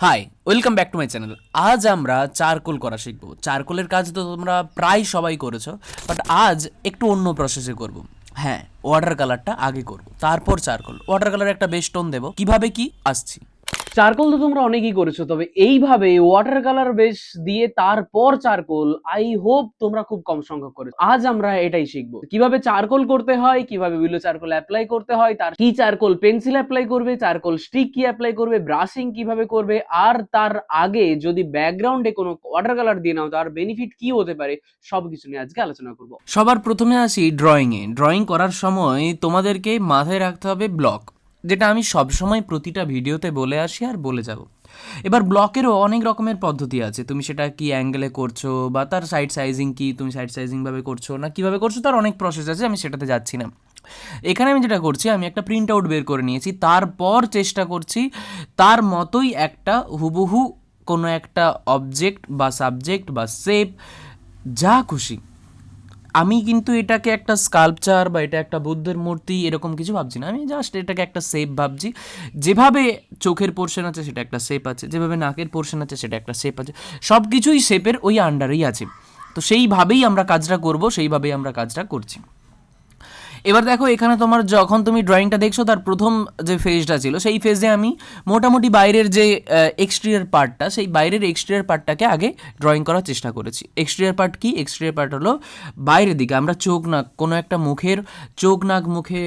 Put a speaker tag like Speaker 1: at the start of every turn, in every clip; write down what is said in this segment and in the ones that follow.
Speaker 1: Hi welcome back to my channel আজ আমরা charcoal করা শিখব। চারকোলের কাজ তো তোমরা প্রায় সবাই করেছ বাট আজ একটু অন্য প্রসেসে করব। হ্যাঁ ওয়াটার কালারটা আগে করব। তারপর চারকোল। ওয়াটার কালার একটা বেস্ট টোন দেবো। কীভাবে কি? আসছি।
Speaker 2: চারকোল তো তোমরা অনেকেই করেছ, তবে এইভাবে ওয়াটার কালার বেস দিয়ে তারপর চারকোল আই হোপ তোমরা খুব কম সংখ্যক করেছ। আজ আমরা এটাই শিখব। কীভাবে চারকোল করতে হয়, কীভাবে বিলো চারকোল অ্যাপ্লাই করতে হয়, তার কি চারকোল পেন্সিল অ্যাপ্লাই করবে, চারকোল স্টিক কি অ্যাপ্লাই করবে ব্রাশিং কীভাবে করবে, আর তার আগে যদি ব্যাকগ্রাউন্ডে কোনো ওয়াটার কালার দিয়ে নাও, তার বেনিফিট কি হতে পারে, সবকিছু নিয়ে আজকে আলোচনা করব।
Speaker 1: সবার প্রথমে আসি ড্রয়িংয়ে ড্রয়িং করার সময় তোমাদেরকে মাথায় রাখতে হবে ব্লক যেটা আমি সবসময় প্রতিটা ভিডিওতে বলে আসি আর বলে যাব। এবার ব্লকেরও অনেক রকমের পদ্ধতি আছে। তুমি সেটা কি অ্যাঙ্গেলে করছ বা তার সাইড সাইজিং কি? তুমি সাইড সাইজিংভাবে করছ না কীভাবে করছ? তার অনেক প্রসেস আছে, আমি সেটাতে যাচ্ছি না। এখানে আমি যেটা করছি, আমি একটা প্রিন্ট আউট বের করে নিয়েছি। তারপর চেষ্টা করছি, তার মতোই একটা হুবহু কোনো একটা অবজেক্ট বা সাবজেক্ট বা শেপ যা খুশি। আমি কিন্তু এটাকে একটা স্কাল্পচার বা এটা একটা বুদ্ধের মূর্তি এরকম কিছু ভাবছি না। আমি জাস্ট এটাকে একটা শেপ ভাবছি। যেভাবে চোখের পোর্শন আছে সেটা একটা শেপ আছে, যেভাবে নাকের পোর্শন আছে সেটা একটা শেপ আছে। সব কিছুই শেপের ওই আন্ডারেই আছে। তো সেইভাবেই আমরা কাজটা করব, সেইভাবেই আমরা কাজটা করছি। এবার দেখো, এখানে তোমার যখন তুমি ড্রয়িংটা দেখছ, তার প্রথম যে ফেজটা ছিল, সেই ফেজে আমি মোটামুটি বাইরের যে এক্সটেরিয়ার পার্টটা সেই বাইরের এক্সটেরিয়ার পার্টটাকে আগে ড্রয়িং করার চেষ্টা করেছি। এক্সটেরিয়ার পার্ট কি? এক্সটেরিয়ার পার্ট হলো বাইরের দিকে। আমরা চোখ নাক, কোনো একটা মুখের চোখ, নাক, মুখে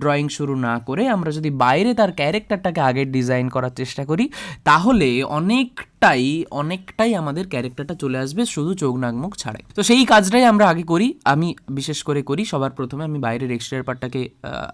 Speaker 1: ড্রয়িং শুরু না করে আমরা যদি বাইরে তার ক্যারেক্টারটাকে আগে ডিজাইন করার চেষ্টা করি, তাহলে অনেকটাই অনেকটাই আমাদের ক্যারেক্টারটা চলে আসবে শুধু চোখ নাক মুখ ছাড়াই। তো সেই কাজটাই আমরা আগে করি। আমি বিশেষ করে করি, সবার প্রথমে আমি বাইরের এক্সটেরিয়ার পার্টটাকে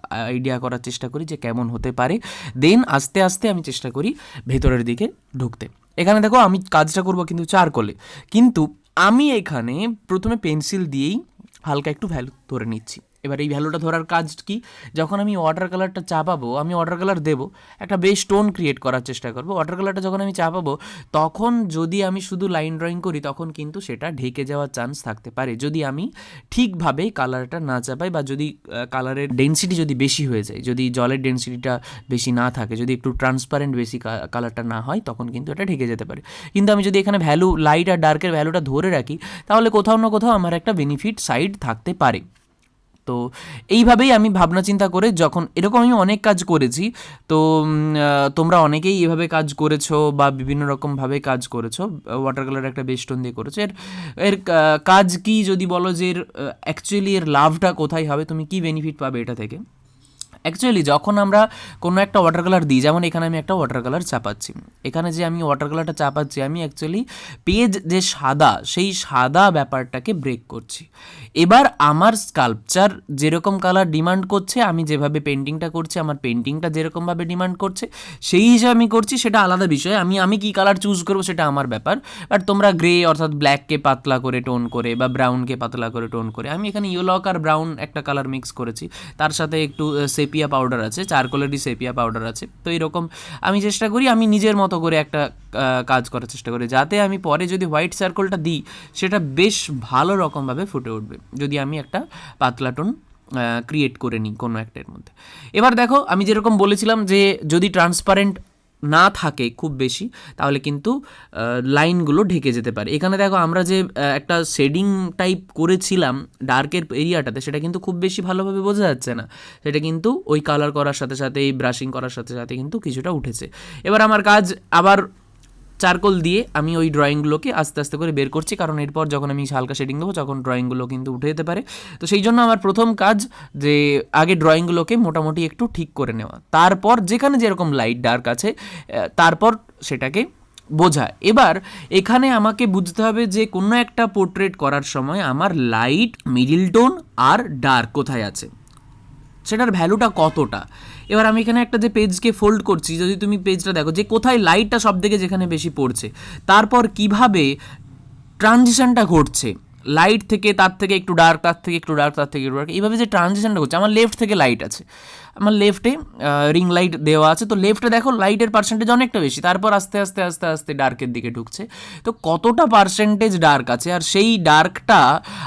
Speaker 1: আইডিয়া করার চেষ্টা করি যে কেমন হতে পারে। দেন আস্তে আস্তে আমি চেষ্টা করি ভেতরের দিকে ঢুকতে। এখানে দেখো আমি কাজটা করব কিন্তু চারকোলে। কিন্তু আমি এখানে প্রথমে পেন্সিল দিয়েই হালকা একটু ভ্যালু ধরে নিচ্ছি। এবার এই ভ্যালুটা ধরার কাজ কি? যখন আমি ওয়াটার কালারটা চাপাবো, আমি ওয়াটার কালার দেবো, একটা বেশ টোন ক্রিয়েট করার চেষ্টা করব। ওয়াটার কালারটা যখন আমি চাপাবো, তখন যদি আমি শুধু লাইন ড্রয়িং করি, তখন কিন্তু সেটা ঢেকে যাওয়ার চান্স থাকতে পারে। যদি আমি ঠিকভাবে কালারটা না চাপাই বা যদি কালারের ডেন্সিটি যদি বেশি হয়ে যায়, যদি জলের ডেন্সিটিটা বেশি না থাকে, যদি একটু ট্রান্সপারেন্ট বেশি কালারটা না হয়, তখন কিন্তু এটা ঢেকে যেতে পারে। কিন্তু আমি যদি এখানে ভ্যালু লাইট আর ডার্কের ভ্যালুটা ধরে রাখি, তাহলে কোথাও না কোথাও আমার একটা বেনিফিট সাইড থাকতে পারে। তো এইভাবেই আমি ভাবনা চিন্তা করে যখন এরকম আমি অনেক কাজ করেছি, তো তোমরা অনেকেই এভাবে কাজ করেছ বা বিভিন্ন রকমভাবে কাজ করেছ ওয়াটার কালার একটা বেস্টন দিয়ে করেছ। এর এর কাজ কি যদি বলো যে এর অ্যাকচুয়ালি এর লাভটা কোথায় হবে, তুমি কি বেনিফিট পাবে এটা থেকে? অ্যাকচুয়ালি যখন আমরা কোনো একটা ওয়াটার কালার দিই, যেমন এখানে আমি একটা ওয়াটার কালার চাপাচ্ছি। এখানে যে আমি ওয়াটার কালারটা চাপাচ্ছি, আমি অ্যাকচুয়ালি পেজ যে সাদা, সেই সাদা ব্যাপারটাকে ব্রেক করছি। এবার আমার স্কাল্পচার যেরকম কালার ডিমান্ড করছে, আমি যেভাবে পেন্টিংটা করছি, আমার পেন্টিংটা যেরকমভাবে ডিমান্ড করছে, সেই হিসাবে আমি করছি, সেটা আলাদা বিষয়। আমি আমি কী কালার চুজ করব, সেটা আমার ব্যাপার। বাট তোমরা গ্রে অর্থাৎ ব্ল্যাককে পাতলা করে টোন করে বা ব্রাউনকে পাতলা করে টোন করে, আমি এখানে ইয়েলক আর ব্রাউন একটা কালার মিক্স করেছি। তার সাথে একটু সেপ সেপিয়া পাউডার আছে চারকোলেরই সেপিয়া পাউডার আছে। তো এরকম আমি চেষ্টা করি, আমি নিজের মতো করে একটা কাজ করার চেষ্টা করি, যাতে আমি পরে যদি হোয়াইট সার্কলটা দিই, সেটা বেশ ভালো রকমভাবে ফুটে উঠবে। যদি আমি একটা পাতলা টোন ক্রিয়েট করে নিই কোনো একটার মধ্যে। এবার দেখো, আমি যেরকম বলেছিলাম যে যদি ট্রান্সপারেন্ট না থাকে খুব বেশি, তাহলে কিন্তু লাইনগুলো ঢেকে যেতে পারে। এখানে দেখো আমরা যে একটা শেডিং টাইপ করেছিলাম ডার্কের এরিয়াটাতে, সেটা কিন্তু খুব বেশি ভালোভাবে বোঝা যাচ্ছে না। সেটা কিন্তু ওই কালার করার সাথে সাথে, এই ব্রাশিং করার সাথে সাথে কিন্তু কিছুটা উঠেছে। এবার আমার কাজ আবার চারকোল দিয়ে আমি ওই ড্রয়িংগুলোকে আস্তে আস্তে করে বের করছি। কারণ এরপর যখন আমি হালকা শেডিং দেবো, তখন ড্রয়িংগুলো কিন্তু উঠে যেতে পারে। তো সেই জন্য আমার প্রথম কাজ যে, আগে ড্রয়িংগুলোকে মোটামুটি একটু ঠিক করে নেওয়া। তারপর যেখানে যেরকম লাইট ডার্ক আছে তারপর সেটাকে বোঝা। এবার এখানে আমাকে বুঝতে হবে যে, কোনো একটা পোর্ট্রেট করার সময় আমার লাইট মিডিল টোন আর ডার্ক কোথায় আছে। সেটার ভ্যালুটা কতটা? এবার আমি এখানে একটা যে পেজকে ফোল্ড করছি, যদি তুমি পেজটা দেখো, যে কোথায় লাইটটা সব থেকে যেখানে বেশি পড়ছে, তারপর কীভাবে ট্রানজিশনটা ঘটছে লাইট থেকে তার থেকে একটু ডার্ক তার থেকে একটু ডার্ক তার থেকে একটু ডার্ক এইভাবে যে ট্রানজিশনটা করছে। আমার লেফট থেকে লাইট আছে। আমার লেফটে রিং লাইট দেওয়া আছে। তো লেফটে দেখো লাইটের পার্সেন্টেজ অনেকটা বেশি। তারপর আস্তে আস্তে আস্তে আস্তে ডার্কের দিকে ঢুকছে। তো কতটা পার্সেন্টেজ ডার্ক আছে? আর সেই ডার্কটা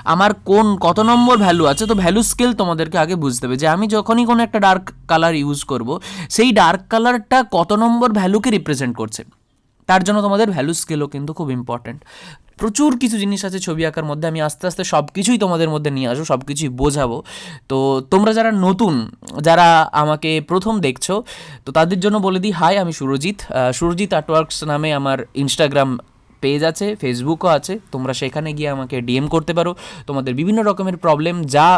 Speaker 1: আমার কোন, কত নম্বর ভ্যালু আছে? তো ভ্যালু স্কেল তোমাদেরকে আগে বুঝতে হবে যে, আমি যখনই কোনো একটা ডার্ক কালার ইউজ করব, সেই ডার্ক কালারটা কত নম্বর ভ্যালুকে রিপ্রেজেন্ট করছে? তার জন্য তোমাদের ভ্যালু স্কেলও কিন্তু খুব ইম্পর্ট্যান্ট প্রচুর কিছু জিনিস আছে ছবি আঁকার মধ্যে, আমি আস্তে আস্তে সব কিছুই তোমাদের মধ্যে নিয়ে আসব সব কিছুই বোঝাবো। তো তোমরা যারা নতুন, যারা আমাকে প্রথম দেখছ, তো তাদের জন্য বলে দিই হাই আমি সুরজিৎ সুরজিৎ আর্টওয়ার্কস নামে আমার ইনস্টাগ্রাম পেজ আছে ফেসবুকও আছে, তোমরা সেখানে গিয়ে আমাকে ডিএম করতে পারো। তোমাদের বিভিন্ন রকমের প্রবলেম যা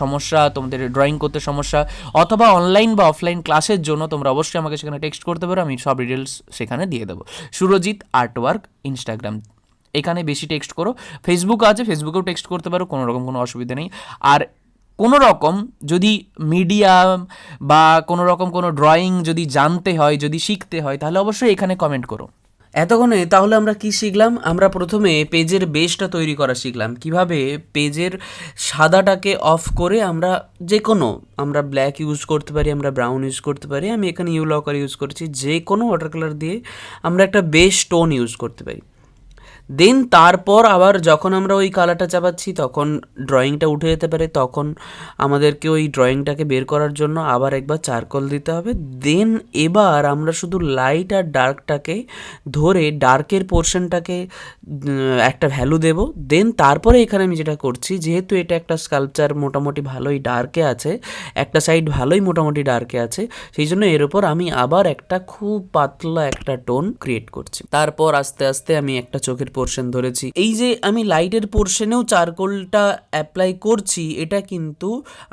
Speaker 1: সমস্যা, তোমাদের ড্রয়িং করতে সমস্যা, অথবা অনলাইন বা অফলাইন ক্লাসের জন্য তোমরা অবশ্যই আমাকে সেখানে টেক্সট করতে পারো, আমি সব ডিটেলস সেখানে দিয়ে দেবো। সুরজিৎ আর্টওয়ার্ক ইনস্টাগ্রাম এখানে বেশি টেক্সট করো। ফেসবুক আছে ফেসবুকেও টেক্সট করতে পারো, কোনো রকম কোনো অসুবিধা নেই। আর কোনো রকম যদি মিডিয়াম বা কোনো রকম কোনো ড্রয়িং যদি জানতে হয়, যদি শিখতে হয়, তাহলে অবশ্যই এখানে কমেন্ট করো।
Speaker 2: এতক্ষণে তাহলে আমরা কি শিখলাম? আমরা প্রথমে পেজের বেসটা তৈরি করা শিখলাম। কীভাবে পেজের সাদাটাকে অফ করে আমরা যে কোনো আমরা ব্ল্যাক ইউজ করতে পারি, আমরা ব্রাউন ইউজ করতে পারি। আমি এখানে ইউ লকার ইউজ করছি। যে কোনো ওয়াটার কালার দিয়ে আমরা একটা বেস টোন ইউজ করতে পারি। দেন তারপর আবার যখন আমরা ওই কালারটা চাপাচ্ছি, তখন ড্রয়িংটা উঠে যেতে পারে। তখন আমাদেরকে ওই ড্রয়িংটাকে বের করার জন্য আবার একবার চারকোল দিতে হবে। দেন এবার আমরা শুধু লাইট আর ডার্কটাকে ধরে ডার্কের পোর্শনটাকে একটা ভ্যালু দেব। দেন তারপরে এখানে আমি যেটা করছি, যেহেতু এটা একটা স্কাল্পচার মোটামুটি ভালোই ডার্কে আছে, একটা সাইড ভালোই মোটামুটি ডার্কে আছে, সেই জন্য এর উপর আমি আবার একটা খুব পাতলা একটা টোন ক্রিয়েট করছি। তারপর আস্তে আস্তে আমি একটা চোখের পোর্শন ধরেছি। এই যে আমি লাইটের পোর্শনেও চারকোলটা অ্যাপ্লাই করছি, এটা কিন্তু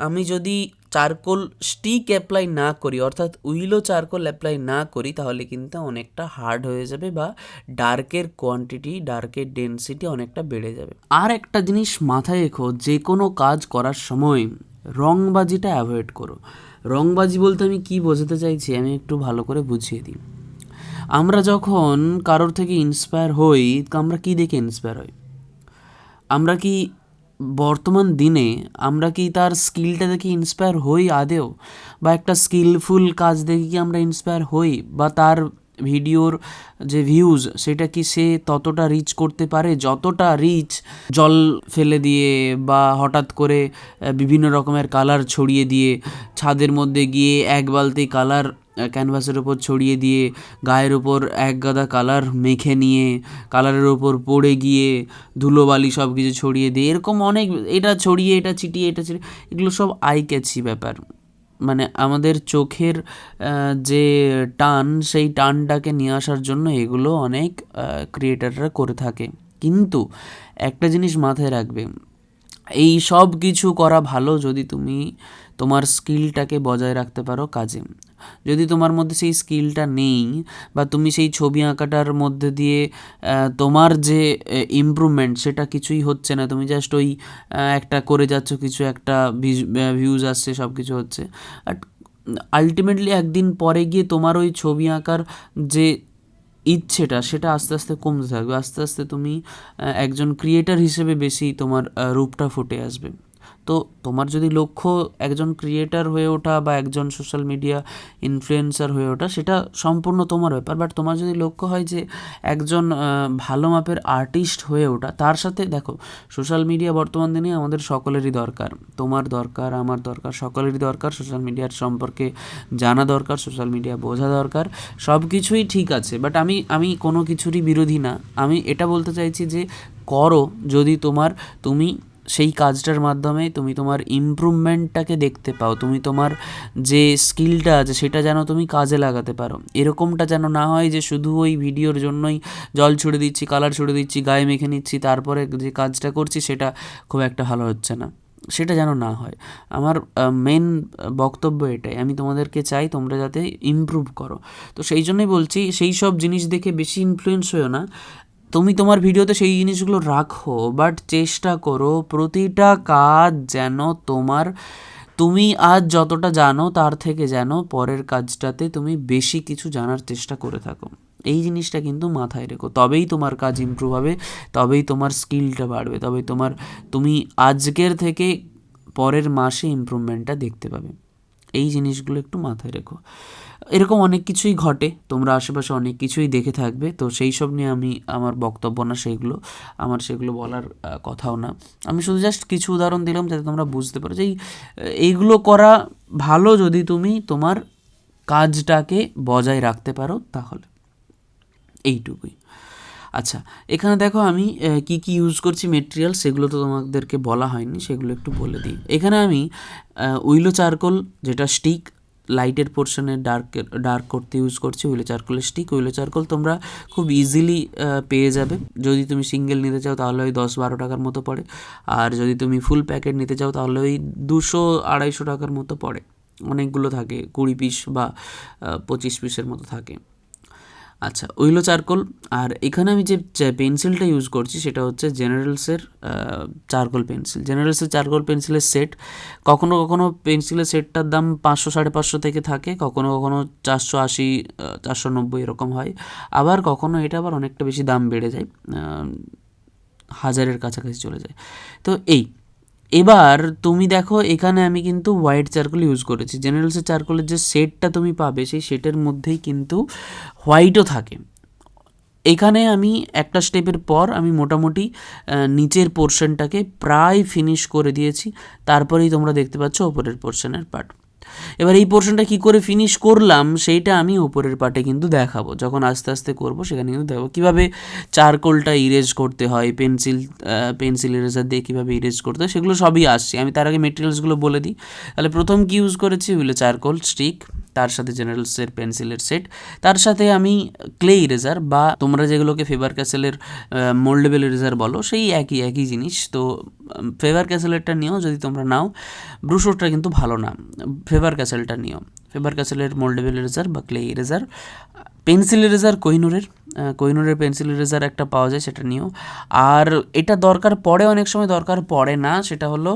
Speaker 2: আমি যদি চারকোল স্টিক অ্যাপ্লাই না করি, অর্থাৎ উইলো চারকোল অ্যাপ্লাই না করি, তাহলে কিন্তু অনেকটা হার্ড হয়ে যাবে বা ডার্কের কোয়ান্টিটি ডার্কের ডেন্সিটি অনেকটা বেড়ে যাবে। আর একটা জিনিস মাথায় রেখো, যে কোনো কাজ করার সময় রংবাজিটা অ্যাভয়েড করো। রংবাজি বলতে আমি কি বোঝাতে চাইছি, আমি একটু ভালো করে বুঝিয়ে দিই। আমরা যখন কারোর থেকে ইন্সপায়ার হই আমরা কি দেখে ইন্সপায়ার হই? আমরা কি বর্তমান দিনে, আমরা কি তার স্কিলটা দেখে ইন্সপায়ার হই আদেও? বা একটা স্কিলফুল কাজ দেখে কি আমরা ইন্সপায়ার হই? বা তার ভিডিওর যে ভিউজ সেটা কি সে ততটা রিচ করতে পারে? যতটা রিচ জল ফেলে দিয়ে বা হঠাৎ করে বিভিন্ন রকমের কালার ছড়িয়ে দিয়ে, ছাদের মধ্যে গিয়ে এক বালতি কালার ক্যানভাসের ওপর ছড়িয়ে দিয়ে গায়ের ওপর এক গাদা কালার মেখে নিয়ে কালারের ওপর পড়ে গিয়ে ধুলোবালি সব কিছু ছড়িয়ে দিয়ে, এরকম অনেক, এটা ছড়িয়ে, এটা ছিটিয়ে এটা ছিটিয়ে, এগুলো সব আই ক্যাচি ব্যাপার। মানে আমাদের চোখের যে টান, সেই টানটাকে নিয়ে আসার জন্য এগুলো অনেক ক্রিয়েটাররা করে থাকে। কিন্তু একটা জিনিস মাথায় রাখবে, এই সব কিছু করা ভালো যদি তুমি তোমার স্কিলটাকে বজায় রাখতে পারো কাজে। যদি তোমার মধ্যে সেই স্কিলটা নেই বা তুমি সেই ছবি আঁকাটার মধ্যে দিয়ে তোমার যে ইমপ্রুভমেন্ট সেটা কিছুই হচ্ছে না, তুমি জাস্ট ওই একটা করে যাচ্ছ, কিছু একটা ভিউজ আসছে সব কিছু হচ্ছে। আর আলটিমেটলি একদিন পরে গিয়ে তোমার ওই ছবি আঁকার যে ইচ্ছেটা, সেটা আস্তে আস্তে কমতে থাকবে। আস্তে আস্তে তুমি একজন ক্রিয়েটার হিসেবে বেশি তোমার রূপটা ফুটে আসবে। তো তোমার যদি লক্ষ্য একজন ক্রিয়েটার হয়ে ওঠা বা একজন সোশ্যাল মিডিয়া ইনফ্লুয়েন্সার হয়ে ওঠা, সেটা সম্পূর্ণ তোমার ব্যাপার। বাট তোমার যদি লক্ষ্য হয় যে একজন ভালো মাপের আর্টিস্ট হয়ে ওঠা, তার সাথে দেখো সোশ্যাল মিডিয়া বর্তমান দিনে আমাদের সকলেরই দরকার। তোমার দরকার, আমার দরকার, সকলেরই দরকার। সোশ্যাল মিডিয়ার সম্পর্কে জানা দরকার সোশ্যাল মিডিয়া বোঝা দরকার সব কিছুই ঠিক আছে। বাট আমি আমি কোনো কিছুরই বিরোধী না। আমি এটা বলতে চাইছি যে করো যদি তোমার, তুমি সেই কাজটার মাধ্যমে তুমি তোমার ইমপ্রুভমেন্টটাকে দেখতে পাও। তুমি তোমার যে স্কিলটা আছে সেটা যেন তুমি কাজে লাগাতে পারো। এরকমটা যেন না হয় যে শুধু ওই ভিডিওর জন্যই জল ছুড়ে দিচ্ছি কালার ছুড়ে দিচ্ছি, গায়ে মেখে নিচ্ছি, তারপরে যে কাজটা করছি সেটা খুব একটা ভালো হচ্ছে না। সেটা যেন না হয়। আমার মেন বক্তব্য এটাই। আমি তোমাদেরকে চাই তোমরা যাতে ইমপ্রুভ করো। তো সেই জন্যই বলছি, সেই সব জিনিস দেখে বেশি ইনফ্লুয়েন্স হয়েও না। তুমি তোমার ভিডিওতে সেই জিনিসগুলো রাখো বাট চেষ্টা করো প্রতিটা কাজ যেন তোমার, তুমি আজ যতটা জানো তার থেকে যেন পরের কাজটাতে তুমি বেশি কিছু জানার চেষ্টা করে থাকো। এই জিনিসটা কিন্তু মাথায় রেখো। তবেই তোমার কাজ ইমপ্রুভ হবে, তবেই তোমার স্কিলটা বাড়বে, তবেই তোমার, তুমি আজকের থেকে পরের মাসে ইমপ্রুভমেন্টটা দেখতে পাবে। এই জিনিসগুলো একটু মাথায় রেখো। এরকম অনেক কিছুই ঘটে, তোমরা আশেপাশে অনেক কিছুই দেখে থাকবে। তো সেই সব নিয়ে আমি, আমার বক্তব্য না, সেগুলো, আমার সেগুলো বলার কথাও না। আমি শুধু জাস্ট কিছু উদাহরণ দিলাম যাতে তোমরা বুঝতে পারো যে এইগুলো করা ভালো যদি তুমি তোমার কাজটাকে বজায় রাখতে পারো তাহলে।
Speaker 3: এইটুকুই। আচ্ছা এখানে দেখো আমি কি কি ইউজ করছি মেটেরিয়াল সেগুলো তো তোমাদেরকে বলা হয়নি, সেগুলো একটু বলে দিই। এখানে আমি উইলো চারকোল, যেটা স্টিক লাইটের পোর্শনে ডার্ক ডার্ক করতে ইউজ করছি willow charcoal stick willow charcoal তোমরা খুব ইজিলি পেয়ে যাবে। যদি তুমি সিঙ্গেল নিতে চাও তাহলে ওই দশ বারো টাকার মতো পড়ে। আর যদি তুমি ফুল প্যাকেট নিতে চাও তাহলে ওই দুশো আড়াইশো টাকার মতো পড়ে। অনেকগুলো থাকে, কুড়ি পিস বা পঁচিশ পিসের মতো থাকে। আচ্ছা উইলো চারকোল। আর এখানে আমি যে পেন্সিলটা ইউজ করছি, সেটা হচ্ছে জেনারেলসের চারকোল পেন্সিল। জেনারেলসের চারকোল পেন্সিলের সেট কখনো কখনো পেন্সিলের সেটটার দাম পাঁচশো, সাড়ে পাঁচশো থেকে থাকে, কখনো কখনো চারশো আশি চারশো নব্বই এরকম হয়। আবার কখনো এটা আবার অনেকটা বেশি দাম বেড়ে যায় হাজারের কাছাকাছি চলে যায়। তো এই এবার তুমি দেখো, এখানে আমি কিন্তু হোয়াইট চারকোল ইউজ করেছি। জেনারেলসের চারকোলের যে শেডটা তুমি পাবে, সেই শেডের মধ্যেই কিন্তু হোয়াইটও থাকে। এখানে আমি একটা স্টেপের পর আমি মোটামুটি নিচের পোর্শনটাকে প্রায় ফিনিশ করে দিয়েছি। তারপরেই তোমরা দেখতে পাচ্ছ ওপরের পোর্শনের পার্ট এবার এই পোর্শনটা কি করে ফিনিশ করলাম, সেইটা আমি ওপরের পার্টে কিন্তু দেখাবো। যখন আস্তে আস্তে করব, সেখানে কিন্তু দেখাবো। কীভাবে চারকোলটা ইরেজ করতে হয় পেন্সিল পেন্সিল ইরেজার দিয়ে কীভাবে ইরেজ করতে হয়, সেগুলো সবই আসছে। আমি তার আগে মেটেরিয়ালসগুলো বলে দিই। তাহলে প্রথম কি ইউজ করেছি? হইল চারকোল স্টিক তার সাথে জেনারেলসের পেন্সিলের সেট তার সাথে আমি ক্লে ইরেজার বা তোমরা যেগুলোকে ফেভার ক্যাসেলের মোল্ডেবল ইরেজার বলো, সেই একই একই জিনিস। তো ফেভার ক্যাসেলেরটা নিও যদি তোমরা নাও। ব্রুশোরটা কিন্তু ভালো না। ফেভার ক্যাসেলটা নিও। ফেভার ক্যাসেলের মোল্ডেবল ইরেজার বা ক্লে ইরেজার পেন্সিল ইরেজার কোহিনুরের কোহিনুরের পেন্সিল ইরেজার একটা পাওয়া যায়, সেটা নিও। আর এটা দরকার পড়ে, অনেক সময় দরকার পড়ে না, সেটা হলো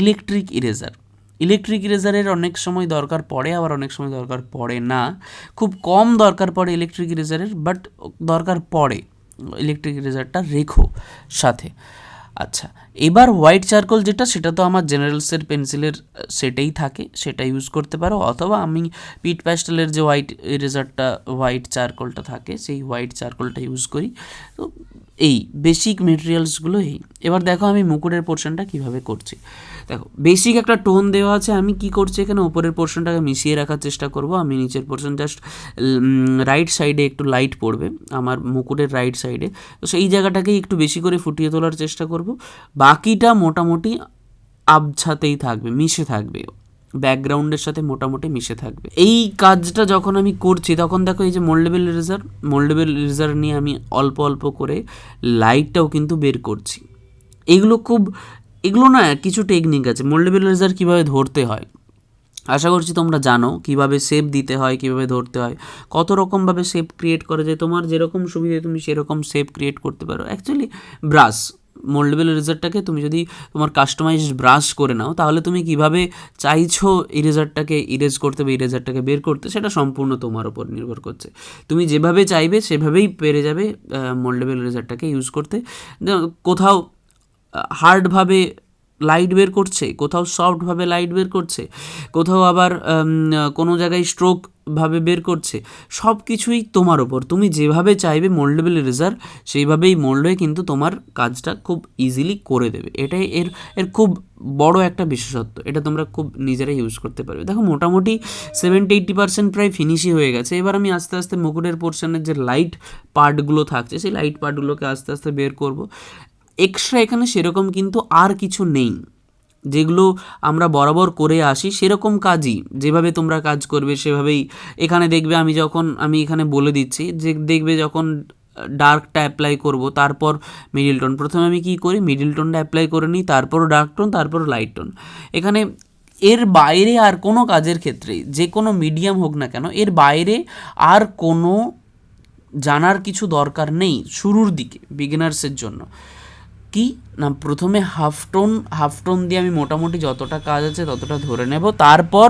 Speaker 3: ইলেকট্রিক ইরেজার ইলেকট্রিক ইরেজারের অনেক সময় দরকার পড়ে, আবার অনেক সময় দরকার পড়ে না। খুব কম দরকার পড়ে ইলেকট্রিক ইরেজারের, বাট দরকার পড়ে ইলেকট্রিক ইরেজারটা রেখো সাথে। আচ্ছা এবার হোয়াইট চারকোল যেটা, সেটা তো আমার জেনারেলসের পেন্সিলের সেটাই থাকে, সেটা ইউজ করতে পারো। অথবা আমি পিট প্যাস্টেলের যে হোয়াইট ইরেজারটা, হোয়াইট চারকোলটা থাকে, সেই হোয়াইট চারকোলটা ইউজ করি। তো এই বেসিক মেটেরিয়ালসগুলো এই এবার দেখো আমি মুকুটের পোর্শনটা কীভাবে করছি। দেখো বেসিক একটা টোন দেওয়া আছে, আমি কি করছি এখানে? উপরের পোর্শনটাকে মিশিয়ে রাখার চেষ্টা করব। আমি নিচের পোর্শন জাস্ট রাইট সাইডে একটু লাইট পড়বে, আমার মুকুটের রাইট সাইডে তো সেই জায়গাটাকেই একটু বেশি করে ফুটিয়ে তোলার চেষ্টা করব। বাকিটা মোটামুটি আবছাতেই থাকবে, মিশে থাকবে। ব্যাকগ্রাউন্ডের সাথে মোটামুটি মিশে থাকবে। এই কাজটা যখন আমি করছি, তখন দেখো এই যে মোল্ডেবল ইরেজার মোল্ডেবল ইরেজার নিয়ে আমি অল্প অল্প করে লাইটটাও কিন্তু বের করছি। এগুলো খুব, এগুলো না কিছু টেকনিক আছে। মোল্ডেবল ইরেজার কীভাবে ধরতে হয়? আশা করছি তোমরা জানো কীভাবে শেপ দিতে হয়, কীভাবে ধরতে হয়। কত রকমভাবে শেপ ক্রিয়েট করা যায় তোমার যেরকম সুবিধে তুমি সেরকম শেপ ক্রিয়েট করতে পারো। অ্যাকচুয়ালি ব্রাশ মোল্ডেবল ইরেজারটাকে তুমি যদি তোমার কাস্টমাইজ ব্রাশ করে নাও, তাহলে তুমি কীভাবে চাইছো ইরেজারটাকে ইরেজ করতে বা ইরেজারটাকে বের করতে, সেটা সম্পূর্ণ তোমার উপর নির্ভর করছে। তুমি যেভাবে চাইবে, সেভাবেই পেরে যাবে মোল্ডেবল ইরেজারটাকে ইউজ করতে। কোথাও হার্ডভাবে লাইট বের করছে, কোথাও সফটভাবে লাইট বের করছে, কোথাও আবার কোনো জায়গায় স্ট্রোক ভাবে বের করছে সব কিছুই তোমার ওপর। তুমি যেভাবে চাইবে মোল্ডেবল ইরেজার সেইভাবেই মোল্ড হয়ে কিন্তু তোমার কাজটা খুব ইজিলি করে দেবে। এটাই এর এর খুব বড় একটা বিশেষত্ব। এটা তোমরা খুব নিজেরাই ইউজ করতে পারবে। দেখো, মোটামুটি সেভেন্টি এইট্টি পার্সেন্ট প্রায় ফিনিশই হয়ে গেছে। এবার আমি আস্তে আস্তে মুকুটের পোর্শনের যে লাইট পার্টগুলো থাকছে, সেই লাইট পার্টগুলোকে আস্তে আস্তে বের করব। এক্সট্রা এখানে সেরকম কিন্তু আর কিছু নেই। যেগুলো আমরা বরাবর করে আসি, সেরকম কাজই। যেভাবে তোমরা কাজ করবে, সেভাবেই এখানে দেখবে আমি যখন, আমি এখানে বলে দিচ্ছি যে দেখবে যখন ডার্কটা অ্যাপ্লাই করব, তারপর মিডিল টোন প্রথমে আমি কি করি? মিডিল টোনটা অ্যাপ্লাই করে নিই, তারপর ডার্ক টোন তারপর লাইট টোন এখানে এর বাইরে আর কোনো কাজের ক্ষেত্রে, যে কোনো মিডিয়াম হোক না কেন, এর বাইরে আর কোনো জানার কিছু দরকার নেই শুরুর দিকে বিগিনার্সের জন্য। কি? না, প্রথমে হাফ টোন হাফ টোন দিয়ে আমি মোটামুটি যতটা কাজ আছে ততটা ধরে নেব। তারপর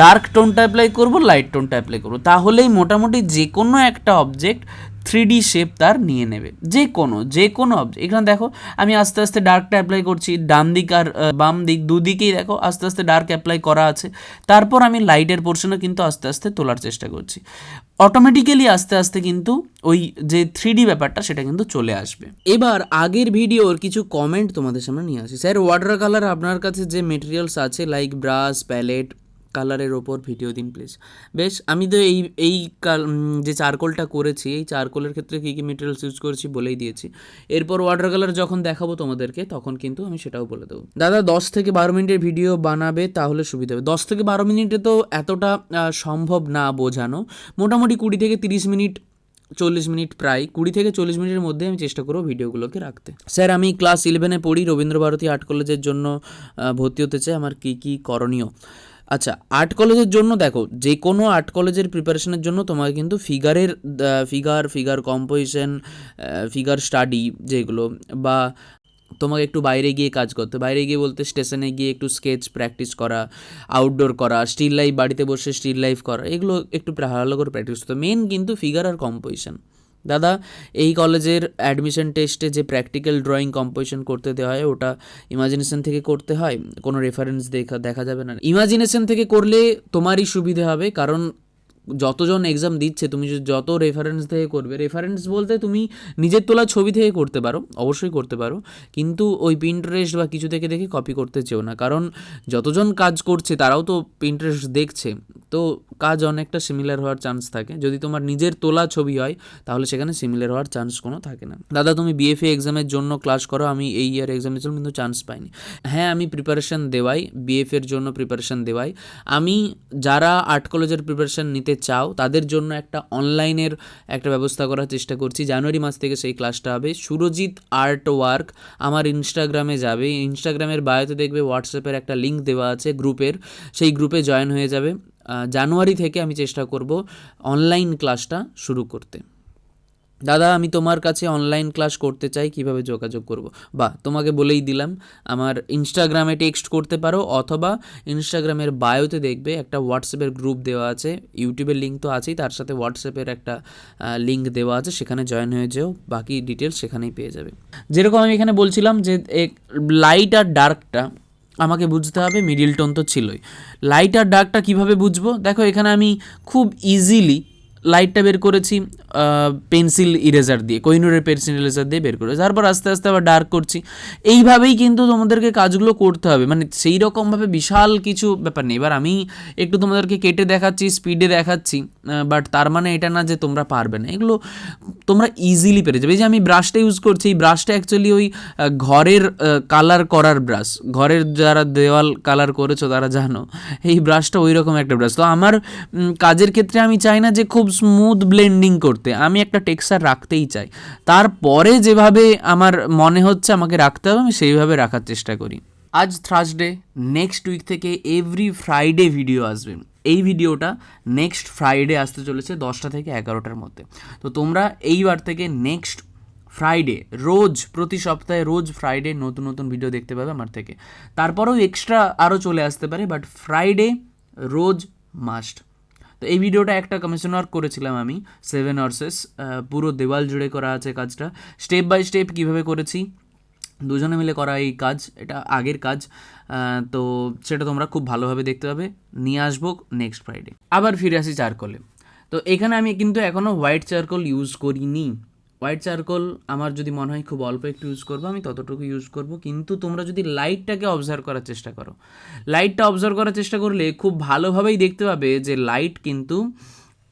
Speaker 3: ডার্ক টোনটা অ্যাপ্লাই করব লাইট টোনটা অ্যাপ্লাই করব। তাহলেই মোটামুটি যে কোনো একটা অবজেক্ট থ্রি ডি শেপ তার নিয়ে নেবে। যে কোনো যে কোনো অবজেক্ট এখানে দেখো, আমি আস্তে আস্তে ডার্কটা অ্যাপ্লাই করছি, ডান দিক আর বাম দিক দুদিকেই দেখো, আস্তে আস্তে ডার্ক অ্যাপ্লাই করা আছে। তারপর আমি লাইটের পোর্শনে কিন্তু আস্তে আস্তে তোলার চেষ্টা করছি। অটোমেটিক্যালি আস্তে আস্তে কিন্তু ওই যে থ্রি ব্যাপারটা, সেটা কিন্তু চলে আসবে। এবার আগের ভিডিওর কিছু কমেন্ট তোমাদের সামনে নিয়ে আসি। স্যার ওয়াটার কালার আপনার কাছে যে মেটেরিয়ালস আছে লাইক ব্রাশ প্যালেট কালারের ওপর ভিডিও দিন প্লিজ বেশ, আমি তো এই এই যে চারকোলটা করেছি, এই চারকোলের ক্ষেত্রে কী কী মেটেরিয়ালস ইউজ করেছি বলেই দিয়েছি। এরপর ওয়াটার কালার যখন দেখাবো তোমাদেরকে, তখন কিন্তু আমি সেটাও বলে দেবো। দাদা, দশ থেকে বারো মিনিটের ভিডিও বানাবে তাহলে সুবিধা হবে। দশ থেকে বারো মিনিটে তো এতটা সম্ভব না বোঝানো। মোটামুটি কুড়ি থেকে তিরিশ মিনিট, চল্লিশ মিনিট প্রায়, কুড়ি থেকে চল্লিশ মিনিটের মধ্যে আমি চেষ্টা করব ভিডিওগুলোকে রাখতে। স্যার, আমি ক্লাস ইলেভেনে পড়ি রবীন্দ্র ভারতী আর্ট কলেজের জন্য ভর্তি হতে চাই। আমার কী কী করণীয়? আচ্ছা আর্ট কলেজের জন্য দেখো যে কোনো আর্ট কলেজের প্রিপারেশনের জন্য তোমাকে কিন্তু ফিগারের figure figure composition figure study যেগুলো বা তোমাকে একটু বাইরে গিয়ে কাজ করতে, বাইরে গিয়ে বলতে স্টেশনে গিয়ে একটু স্কেচ প্র্যাকটিস করা আউটডোর করা স্টিল লাইফ বাড়িতে বসে স্টিল লাইফ করা, এগুলো একটু ভালো করে প্র্যাকটিস করতে মেন কিন্তু ফিগার আর কম্পোজিশন দাদা, এই কলেজের অ্যাডমিশন টেস্টে যে প্র্যাকটিক্যাল ড্রয়িং কম্পোজিশন করতে দেওয়া হয়, ওটা ইমাজিনেশন থেকে করতে হয়? কোনো রেফারেন্স দেখা দেখা যাবে না। ইমাজিনেশন থেকে করলে তোমারই সুবিধে হবে, কারণ যতজন এক্সাম দিচ্ছে, তুমি যত রেফারেন্স থেকে করবে রেফারেন্স বলতে তুমি নিজের তোলা ছবি থেকে করতে পারো, অবশ্যই করতে পারো। কিন্তু ওই পিন্টারেস্ট বা কিছু থেকে দেখে কপি করতে চেও না। কারণ যতজন কাজ করছে, তারাও তো পিন্টারেস্ট দেখছে। তো কাজ অনেকটা সিমিলার হওয়ার চান্স থাকে। যদি তোমার নিজের তোলা ছবি হয়, তাহলে সেখানে সিমিলার হওয়ার চান্স কোনো থাকে না। দাদা, তুমি বিএফএ এক্সামের জন্য ক্লাস করো, আমি এই ইয়ার এক্সামের জন্য কিন্তু চান্স পাইনি। হ্যাঁ আমি প্রিপারেশন দেওয়াই বিএফের জন্য প্রিপারেশন দেওয়াই। আমি যারা আর্ট কলেজের প্রিপারেশান নিতে চাও, তাদের জন্য একটা অনলাইনের একটা ব্যবস্থা করার চেষ্টা করছি। জানুয়ারি মাস থেকে সেই ক্লাসটা হবে। সুরজিৎ আর্ট ওয়ার্ক আমার ইনস্টাগ্রামে যাবে। ইনস্টাগ্রামের বায়োতে দেখবে হোয়াটসঅ্যাপের একটা লিঙ্ক দেওয়া আছে গ্রুপের। সেই গ্রুপে জয়েন হয়ে যাবে। জানুয়ারি থেকে আমি চেষ্টা করব অনলাইন ক্লাসটা শুরু করতে। দাদা, আমি তোমার কাছে অনলাইন ক্লাস করতে চাই, কীভাবে যোগাযোগ করব? বা, তোমাকে বলেই দিলাম, আমার ইনস্টাগ্রামে টেক্সট করতে পারো, অথবা ইনস্টাগ্রামের বায়োতে দেখবে, একটা হোয়াটসঅ্যাপের গ্রুপ দেওয়া আছে ইউটিউবের লিঙ্ক তো আছেই, তার সাথে হোয়াটসঅ্যাপের একটা লিঙ্ক দেওয়া আছে, সেখানে জয়েন হয়ে যেও, বাকি ডিটেলস সেখানেই পেয়ে যাবে। যেরকম আমি এখানে বলছিলাম যে লাইট আর ডার্কটা আমাকে বুঝতে হবে মিডিল টোন তো ছিলই। লাইট আর ডার্কটা কীভাবে বুঝব? দেখো, এখানে আমি খুব ইজিলি লাইটটা বের করেছি পেন্সিল ইরেজার দিয়ে কোহিনুরের পেন্সিল ইরেজার দিয়ে বের করেছি। তারপর আস্তে আস্তে আবার ডার্ক করছি। এইভাবেই কিন্তু তোমাদেরকে কাজগুলো করতে হবে। মানে সেই রকমভাবে বিশাল কিছু ব্যাপার নেই। এবার আমি একটু তোমাদেরকে কেটে দেখাচ্ছি স্পিডে দেখাচ্ছি বাট তার মানে এটা না যে তোমরা পারবে না। এগুলো তোমরা ইজিলি পেরে যাবে। এই যে আমি ব্রাশটা ইউজ করছি, এই ব্রাশটা অ্যাকচুয়ালি ওই ঘরের কালার করার ব্রাশ ঘরের যারা দেওয়াল কালার করেছ তারা জানো, এই ব্রাশটা ওই রকম একটা ব্রাশ তো আমার কাজের ক্ষেত্রে আমি চাই না যে খুব স্মুথ ব্লেন্ডিং করতে, আমি একটা টেক্সচার রাখতেই চাই। তারপরে যেভাবে আমার মনে হচ্ছে আমাকে রাখতে হবে, আমি সেইভাবে রাখার চেষ্টা করি। আজ থার্সডে নেক্সট উইক থেকে এভরি ফ্রাইডে ভিডিও আসবে। এই ভিডিওটা নেক্সট ফ্রাইডে আসতে চলেছে দশটা থেকে এগারোটার মধ্যে। তো তোমরা এইবার থেকে নেক্সট ফ্রাইডে রোজ, প্রতি সপ্তাহে রোজ ফ্রাইডে নতুন নতুন ভিডিও দেখতে পাবে আমার থেকে। তারপরেও এক্সট্রা আরও চলে আসতে পারে বাট ফ্রাইডে রোজ মাস্ট তো এই ভিডিওটা একটা কমিশন ওয়ার্ক করেছিলাম আমি সেভেন আওয়ার্সেস পুরো দেওয়াল জুড়ে করা আছে কাজটা। স্টেপ বাই স্টেপ কীভাবে করেছি, দুজনে মিলে করা এই কাজ, এটা আগের কাজ তো সেটা তোমরা খুব ভালোভাবে দেখতে পাবে। নিয়ে আসব নেক্সট ফ্রাইডে আবার ফিরে আসি চারকোলে। তো এখানে আমি কিন্তু এখনও হোয়াইট চারকোল ইউজ করিনি। হোয়াইট চারকোল আমার যদি মনে হয় খুব অল্প একটু ইউজ করব, আমি ততটুকু ইউজ করব। কিন্তু তোমরা যদি লাইটটাকে অবজার্ভ করার চেষ্টা করো। লাইটটা অবজার্ভ করার চেষ্টা করলে খুব ভালোভাবেই দেখতে পাবে যে লাইট কিন্তু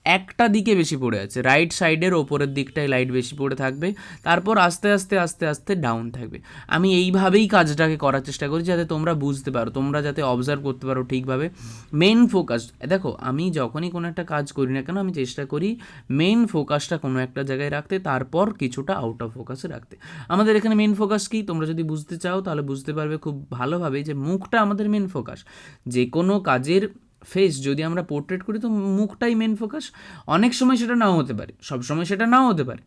Speaker 3: একটা দিকে বেশি পড়ে আছে রাইট সাইডের ওপরের দিকটায় লাইট বেশি পড়ে থাকবে, তারপর আস্তে আস্তে আস্তে আস্তে ডাউন থাকবে। আমি এইভাবেই কাজটাকে করার চেষ্টা করি যাতে তোমরা বুঝতে পারো, তোমরা যাতে অবজার্ভ করতে পারো ঠিকভাবে। মেন ফোকাস দেখো, আমি যখনই কোনো একটা কাজ করি না কেন, আমি চেষ্টা করি মেন ফোকাসটা কোনো একটা জায়গায় রাখতে, তারপর কিছুটা আউট অফ ফোকাসে রাখতে। আমাদের এখানে মেন ফোকাস কি? তোমরা যদি বুঝতে চাও, তাহলে বুঝতে পারবে খুব ভালোভাবে যে মুখটা আমাদের মেন ফোকাস যে কোনো কাজের ফেস যদি আমরা পোর্ট্রেট করি তো মুখটাই মেন ফোকাস অনেক সময় সেটা নাও হতে পারে, সব সময় সেটা নাও হতে পারে।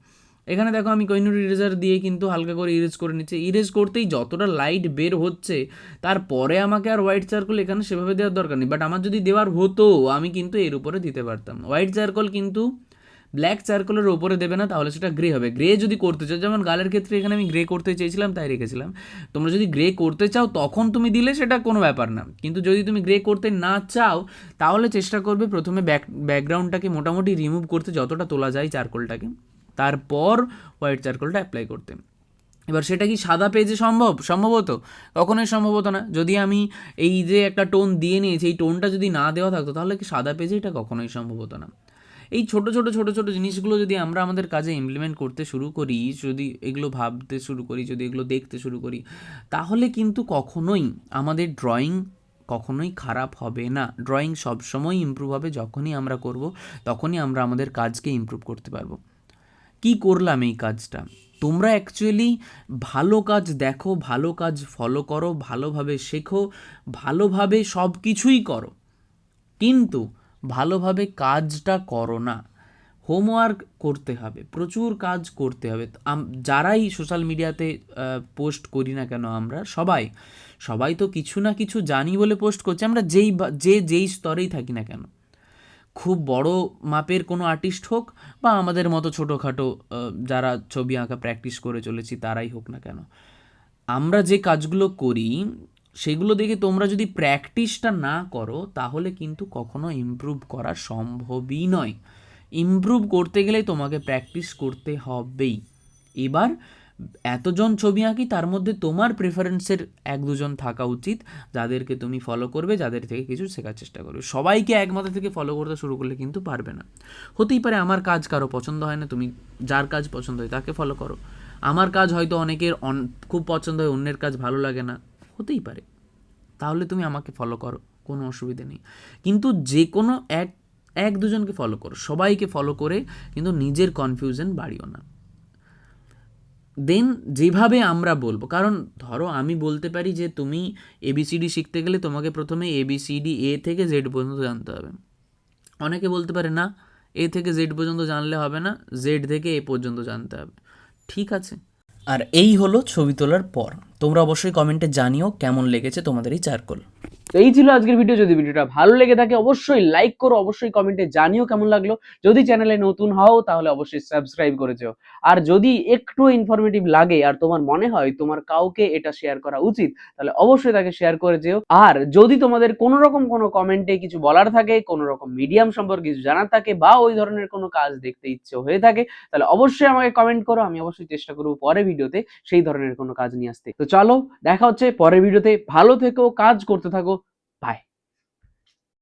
Speaker 3: এখানে দেখো আমি কইনুর ইরেজার দিয়ে কিন্তু হালকা করে ইরেজ করে নিচ্ছি। ইরেজ করতেই যতটা লাইট বের হচ্ছে, তারপরে আমাকে আর হোয়াইট চারকোল এখানে সেভাবে দেওয়ার দরকার নেই। বাট আমার যদি দেওয়ার হতো, আমি কিন্তু এর উপরে দিতে পারতাম। হোয়াইট চারকোল কিন্তু ব্ল্যাক চারকোলের ওপরে দেবে না, তাহলে সেটা গ্রে হবে। গ্রে যদি করতে চাও, যেমন গালের ক্ষেত্রে এখানে আমি গ্রে করতে চেয়েছিলাম, তাই রেখেছিলাম। তোমরা যদি গ্রে করতে চাও, তখন তুমি দিলে সেটা কোনো ব্যাপার না। কিন্তু যদি তুমি গ্রে করতে না চাও, তাহলে চেষ্টা করবে প্রথমে ব্যাক ব্যাকগ্রাউন্ডটাকে মোটামুটি রিমুভ করতে, যতটা তোলা যায় চারকোলটাকে। তারপর হোয়াইট চারকোলটা অ্যাপ্লাই করতে।
Speaker 1: এবার সেটা কি সাদা পেজে সম্ভব? সম্ভবত। কখনোই সম্ভব হতো না। যদি আমি এই যে একটা টোন দিয়ে নিয়েছি, এই টোনটা যদি না দেওয়া থাকতো, তাহলে কি সাদা পেজে এটা কখনোই সম্ভব হতো না। এই ছোট ছোট ছোট ছোট জিনিসগুলো যদি আমরা আমাদের কাজে ইমপ্লিমেন্ট করতে শুরু করি, যদি এগুলো ভাবতে শুরু করি, যদি এগুলো দেখতে শুরু করি, তাহলে কিন্তু কখনোই আমাদের ড্রয়িং কখনোই খারাপ হবে না। ড্রয়িং সবসময় ইমপ্রুভ হবে যখনই আমরা করব, তখনই আমরা আমাদের কাজকে ইমপ্রুভ করতে পারব। কি করলাম এই কাজটা? তোমরা অ্যাকচুয়ালি ভালো কাজ দেখো, ভালো কাজ ফলো করো, ভালোভাবে শেখো, ভালোভাবে সব কিছুই করো। কিন্তু ভালোভাবে কাজটা করো না। হোমওয়ার্ক করতে হবে, প্রচুর কাজ করতে হবে। যারাই সোশ্যাল মিডিয়াতে পোস্ট করি না কেন আমরা? সবাই। সবাই তো কিছু না কিছু জানি বলে পোস্ট করছি। আমরা যেই যে যেই স্তরেই থাকি না কেন? খুব বড় মাপের কোনো আর্টিস্ট হোক বা আমাদের মতো ছোটোখাটো যারা ছবি আঁকা প্র্যাকটিস করে চলেছি তারাই হোক না কেন। আমরা যে কাজগুলো করি সেগুলো দেখে তোমরা যদি প্র্যাকটিসটা না করো, তাহলে কিন্তু কখনো ইমপ্রুভ করা সম্ভবই নয়। ইমপ্রুভ করতে গেলে তোমাকে প্র্যাকটিস করতে হবেই। এবার এতজন ছবি আঁকি, তার মধ্যে তোমার প্রেফারেন্সের এক দুজন থাকা উচিত, যাদেরকে তুমি ফলো করবে, যাদের থেকে কিছু শেখার চেষ্টা করবে। সবাইকে এক মাথা থেকে ফলো করতে শুরু করলে কিন্তু পারবে না। হতেই পারে আমার কাজ কারও পছন্দ হয় না, তুমি যার কাজ পছন্দ হয় তাকে ফলো করো। আমার কাজ হয়তো অনেকের অন- খুব পছন্দ হয়, অন্যের কাজ ভালো লাগে না। হতেই পারে। তাহলে তুমি আমাকে ফলো করো, কোনো অসুবিধা নেই। কিন্তু যে কোনো এক এক দুজনকে ফলো করো, সবাইকে ফলো করে কিন্তু নিজের কনফিউশন বাড়িও না। দেন যেভাবে আমরা বলব, কারণ ধরো আমি বলতে পারি যে তুমি এবিসিডি শিখতে গেলে তোমাকে প্রথমে এবিসিডি এ থেকে জেড পর্যন্ত জানতে হবে। অনেকে বলতে পারে না এ থেকে জেড পর্যন্ত জানলে হবে না জেড থেকে এ পর্যন্ত জানতে হবে। ঠিক আছে। আর এই হলো ছবি তোলার পর। তোমরা অবশ্যই কমেন্টে জানিও কেমন লেগেছে তোমাদের এই চারকোল
Speaker 2: তো এই ছিল আজকের ভিডিও যদি ভিডিওটা ভালো লেগে থাকে, অবশ্যই লাইক করো, অবশ্যই কমেন্টে জানিও কেমন লাগল। যদি চ্যানেলে নতুন হও, তাহলে অবশ্যই সাবস্ক্রাইব করে যেও। আর যদি একটু ইনফরমেটিভ লাগে, আর তোমার মনে হয় তোমার কাউকে এটা শেয়ার করা উচিত, তাহলে অবশ্যই তাকে শেয়ার করে যেও। আর যদি তোমাদের কোনো রকম কোনো কমেন্টে কিছু বলার থাকে, কোনো রকম মিডিয়াম সম্পর্কে কিছু জানার থাকে, বা ওই ধরনের কোনো কাজ দেখতে ইচ্ছে হয়ে থাকে, তাহলে অবশ্যই আমাকে কমেন্ট করো। আমি অবশ্যই চেষ্টা করব পরের ভিডিওতে সেই ধরনের কোনো কাজ নিয়ে আসতে। তো চলো, দেখা হচ্ছে পরের ভিডিওতে ভালো থেকো, কাজ করতে থাকো। বাই